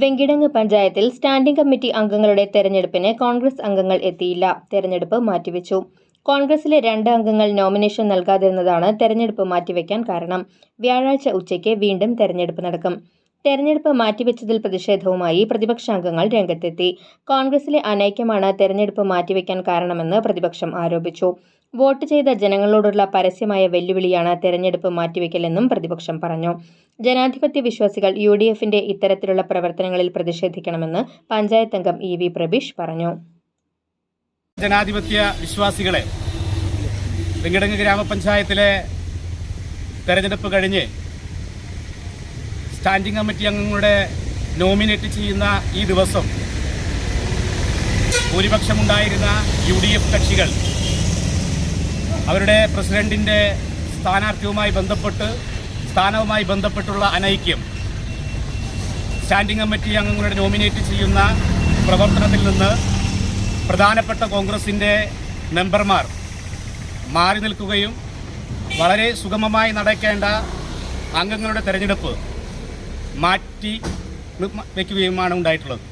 വെങ്കിടങ്ങ് പഞ്ചായത്തിൽ standing committee അംഗങ്ങളുടെ തെരഞ്ഞെടുപ്പിന് കോൺഗ്രസ് അംഗങ്ങൾ എത്തിയില്ല. തെരഞ്ഞെടുപ്പ് മാറ്റിവെച്ചു. കോൺഗ്രസിലെ രണ്ട് അംഗങ്ങൾ നോമിനേഷൻ നൽകാതിരുന്നതാണ് തെരഞ്ഞെടുപ്പ് മാറ്റിവെക്കാൻ കാരണം. വ്യാഴാഴ്ച ഉച്ചയ്ക്ക് വീണ്ടും തെരഞ്ഞെടുപ്പ് നടക്കും. തെരഞ്ഞെടുപ്പ് മാറ്റിവെച്ചതിൽ പ്രതിഷേധവുമായി പ്രതിപക്ഷാംഗങ്ങൾ രംഗത്തെത്തി. കോൺഗ്രസിലെ അനൈക്യമാണ് തെരഞ്ഞെടുപ്പ് മാറ്റിവെക്കാൻ കാരണമെന്ന് പ്രതിപക്ഷം ആരോപിച്ചു. വോട്ട് ചെയ്ത ജനങ്ങളോടുള്ള പരസ്യമായ വെല്ലുവിളിയാണ് തെരഞ്ഞെടുപ്പ് മാറ്റിവെക്കലെന്നും പ്രതിപക്ഷം പറഞ്ഞു. ജനാധിപത്യ വിശ്വാസികൾ യു ഡി എഫിന്റെ ഇത്തരത്തിലുള്ള പ്രവർത്തനങ്ങളിൽ പ്രതിഷേധിക്കണമെന്ന് പഞ്ചായത്ത് അംഗം ഇ വി പ്രബീഷ് പറഞ്ഞു. ജനാധിപത്യ വിശ്വാസികളെ ഗ്രാമപഞ്ചായത്തിലെ തെരഞ്ഞെടുപ്പ് കഴിഞ്ഞ് സ്റ്റാൻഡിംഗ് കമ്മിറ്റി അംഗങ്ങളുടെ നോമിനേറ്റ് ചെയ്യുന്ന ഈ ദിവസം ഭൂരിപക്ഷമുണ്ടായിരുന്ന യു ഡി എഫ് കക്ഷികൾ അവരുടെ പ്രസിഡന്റിന്റെ സ്ഥാനാർത്ഥിയുമായി ബന്ധപ്പെട്ട് സ്ഥാനവുമായി ബന്ധപ്പെട്ടുള്ള അനൈക്യം സ്റ്റാൻഡിംഗ് കമ്മിറ്റി അംഗങ്ങളുടെ നോമിനേറ്റ് ചെയ്യുന്ന പ്രവർത്തനത്തിൽ നിന്ന് പ്രധാനപ്പെട്ട കോൺഗ്രസിന്റെ മെമ്പർമാർ മാറി നിൽക്കുകയും വളരെ സുഗമമായി നടക്കേണ്ട അംഗങ്ങളുടെ തെരഞ്ഞെടുപ്പ് മാറ്റി വയ്ക്കുകയുമാണ് ഉണ്ടായിട്ടുള്ളത്.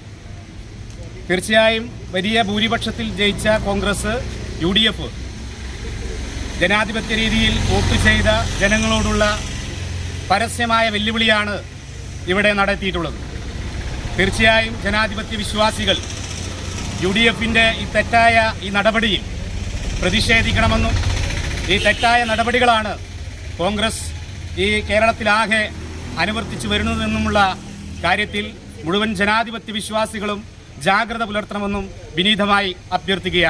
തീർച്ചയായും വലിയ ഭൂരിപക്ഷത്തിൽ ജയിച്ച കോൺഗ്രസ് യു ഡി എഫ് ജനാധിപത്യ രീതിയിൽ വോട്ട് ചെയ്ത ജനങ്ങളോടുള്ള പരസ്യമായ വെല്ലുവിളിയാണ് ഇവിടെ നടത്തിയിട്ടുള്ളത്. തീർച്ചയായും ജനാധിപത്യ വിശ്വാസികൾ യു ഡി എഫിന്റെ ഈ തെറ്റായ ഈ നടപടിയിൽ പ്രതിഷേധിക്കണമെന്നും ഈ തെറ്റായ നടപടികളാണ് കോൺഗ്രസ് ഈ കേരളത്തിലാകെ അനുവർത്തിച്ചു വരുന്നതെന്നുമുള്ള കാര്യത്തിൽ മുഴുവൻ ജനാധിപത്യ വിശ്വാസികളും ജാഗ്രത പുലർത്തണമെന്നും വിനീതമായി അഭ്യർത്ഥിക്കുകയാണ്.